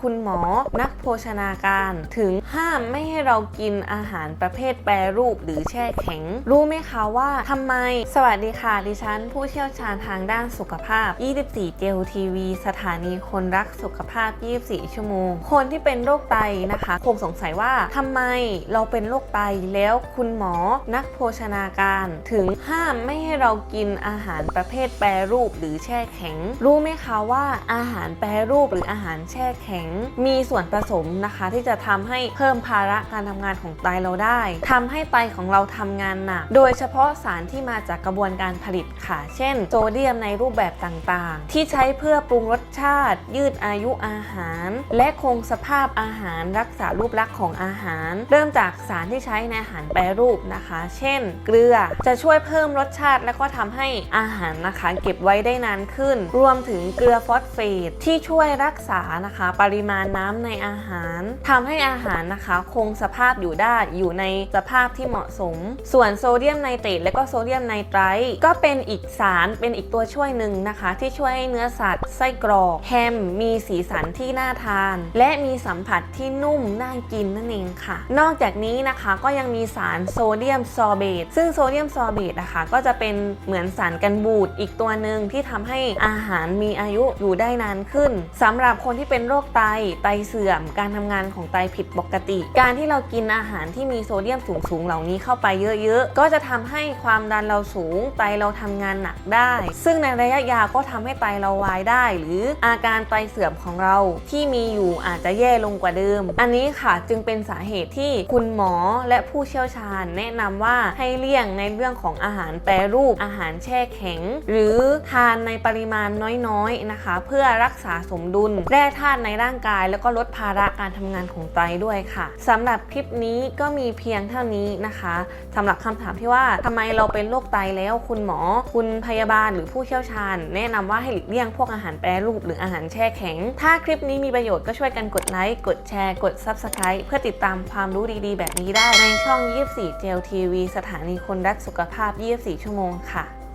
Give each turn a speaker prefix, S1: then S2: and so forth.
S1: คุณหมอนักโภชนาการถึงห้ามไม่ให้เรากินอาหารประเภทแปรรูปหรือแช่แข็ง รู้ไหมคะว่าทำไม สวัสดีค่ะ ดิฉัน ผู้เชี่ยวชาญทางด้านสุขภาพ 24 เจลทีวีสถานีคนรักสุขภาพ 24 ชั่วโมง คนที่เป็นโรคไตนะคะ คงสงสัยว่าทำไมเราเป็นโรคไตแล้วคุณหมอนักโภชนาการถึงห้ามไม่ให้เรากินอาหารประเภทแปรรูปหรือแช่แข็ง รู้ไหมคะว่าอาหารแปรรูปหรืออาหารแช่แข็ง มีส่วนผสมนะคะที่จะทำให้เพิ่มภาระการทำงานของไตเราได้ทำให้ไตของเราทำงานหนัก โดยเฉพาะสารที่มาจากกระบวนการผลิตค่ะ เช่น โซเดียมในรูปแบบต่างๆ ที่ใช้เพื่อปรุงรสชาติ ยืดอายุอาหาร และคงสภาพอาหารรักษารูปลักษณ์ของอาหาร เริ่มจากสารที่ใช้ในอาหารแปรรูปนะคะ เช่น เกลือจะช่วยเพิ่มรสชาติ และก็ทำให้อาหารนะคะเก็บไว้ได้นานขึ้น รวมถึงเกลือฟอสเฟตที่ช่วยรักษานะคะ ปริมาณน้ำในอาหารทำให้อาหารนะคะ คงสภาพอยู่ได้อยู่ในสภาพที่เหมาะสม ส่วนโซเดียมไนเตรตและก็โซเดียมไนไตรท์ก็เป็นอีกสารเป็นอีกตัวช่วยหนึ่งนะคะ ที่ช่วยให้เนื้อสัตว์ไส้กรอกแฮมมีสีสันที่น่าทาน และมีสัมผัสที่นุ่มน่ากินนั่นเองค่ะ นอกจากนี้นะคะก็ยังมีสารโซเดียมซอร์เบตซึ่งโซเดียมซอร์เบตนะคะก็จะเป็นเหมือนสารกันบูดอีกตัวหนึ่งที่ทำให้อาหารมีอายุอยู่ได้นานขึ้นสำหรับคนที่เป็นโรคไตไตเสื่อมการทำงานของไตผิดปกติ การที่เรากินอาหารที่มีโซเดียมสูงๆเหล่านี้เข้าไปเยอะๆ ก็จะทำให้ความดันเราสูง ไตเราทำงานหนักได้ ซึ่งในระยะยาวก็ทำให้ไตเราวายได้ หรืออาการไตเสื่อมของเราที่มีอยู่อาจจะแย่ลงกว่าเดิม อันนี้ค่ะจึงเป็นสาเหตุที่คุณหมอและผู้เชี่ยวชาญ แนะนำว่าให้เลี่ยงในเรื่องของอาหารแปรรูปอาหารแช่แข็ง หรือทานในปริมาณน้อยๆนะคะ เพื่อรักษาสมดุลแร่ธาตุในร่างกาย แล้วก็ลดภาระการทำงานของไตด้วยค่ะสำหรับคลิปนี้ก็มีเพียงเท่านี้นะคะสำหรับคำถามที่ว่าทำไมเราเป็นโรคไตแล้วคุณหมอ คุณพยาบาลหรือผู้เชี่ยวชาญ แนะนำว่าให้หลีกเลี่ยงพวกอาหารแปรรูปหรืออาหารแช่แข็ง ถ้าคลิปนี้มีประโยชน์ก็ช่วยกันกดไลค์กดแชร์กด Subscribe เพื่อติดตามความรู้ดีๆ แบบนี้ได้ในช่อง 24เจลทีวีสถานีคนรักสุขภาพ 24 ชั่วโมงค่ะ